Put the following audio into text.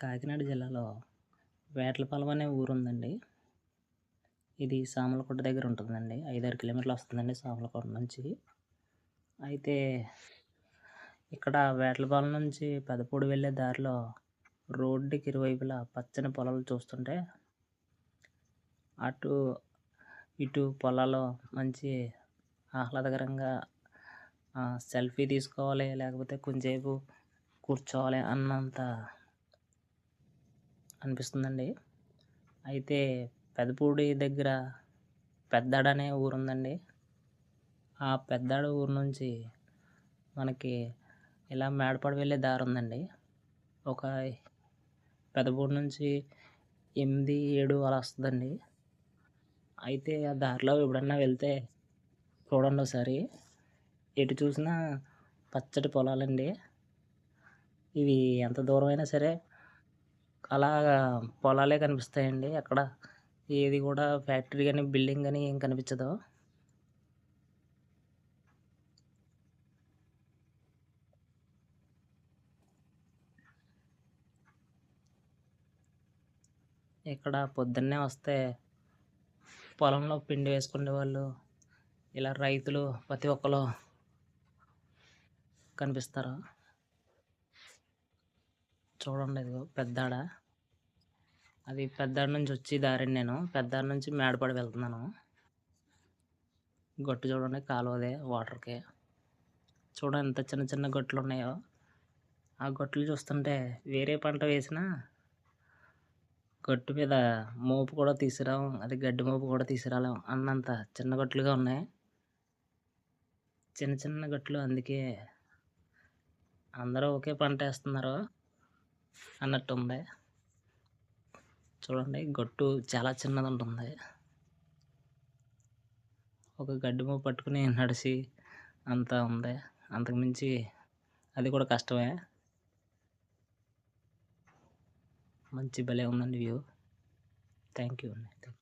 కాకినాడ జిల్లాలో వేటలపాలెం అనే ఊరు ఉందండి. ఇది సామలకోట దగ్గర ఉంటుందండి. ఐదారు కిలోమీటర్లు వస్తుందండి సామలకోట నుంచి. అయితే ఇక్కడ వేటలపాలెం నుంచి పెదపూడి వెళ్ళే దారిలో రోడ్డుకి ఇరువైపులా పచ్చని పొలాలు చూస్తుంటే అటు ఇటు పొలాల్లో మంచి ఆహ్లాదకరంగా సెల్ఫీ తీసుకోవాలి లేకపోతే కొంచెంసేపు కూర్చోవాలి అన్నంత అనిపిస్తుందండి. అయితే పెదపూడి దగ్గర పెద్దాడ అనే ఊరుందండి. ఆ పెద్దాడ ఊరు నుంచి మనకి ఇలా మేడపాడు వెళ్ళే దారి ఉందండి ఒక పెదపూడి నుంచి ఎనిమిది ఏడు అలా వస్తుందండి. అయితే ఆ దారిలో ఎప్పుడన్నా వెళ్తే చూడండి ఒకసారి. ఎటు చూసినా పచ్చటి పొలాలండి. ఇవి ఎంత దూరమైనా సరే అలాగా పొలాలే కనిపిస్తాయండి. అక్కడ ఏది కూడా ఫ్యాక్టరీ కానీ బిల్డింగ్ కానీ ఏం కనిపించదు. ఇక్కడ పొద్దున్నే వస్తే పొలంలో పిండి వేసుకునే వాళ్ళు ఇలా రైతులు ప్రతి ఒక్కరు కనిపిస్తారు. చూడండి ఇదిగో పెద్దాడా. అది పెద్దాడ నుంచి వచ్చి దారిని నేను. పెద్దాడ నుంచి మేడపడి వెళ్తున్నాను. గట్టు చూడండి కాలువదే వాటర్కి. చూడండి ఎంత చిన్న చిన్న గట్లు ఉన్నాయో ఆ గొట్లు చూస్తుంటే వేరే పంట వేసినా గట్టు మీద మోపు కూడా తీసుకురాం అది గడ్డి మోపు కూడా తీసుకురాలేం అన్నంత చిన్న గట్లుగా ఉన్నాయి. చిన్న చిన్న గట్లు అందుకే అందరూ ఒకే పంట వేస్తున్నారు అన్నట్టు ఉంది. చూడండి గట్టు చాలా చిన్నది ఉంటుంది ఒక గడ్డి పట్టుకుని నడిచి అంతా ఉంది. అంతకుమించి అది కూడా కష్టమే. మంచి భలే ఉందండి వ్యూ. థ్యాంక్ యూ అండి.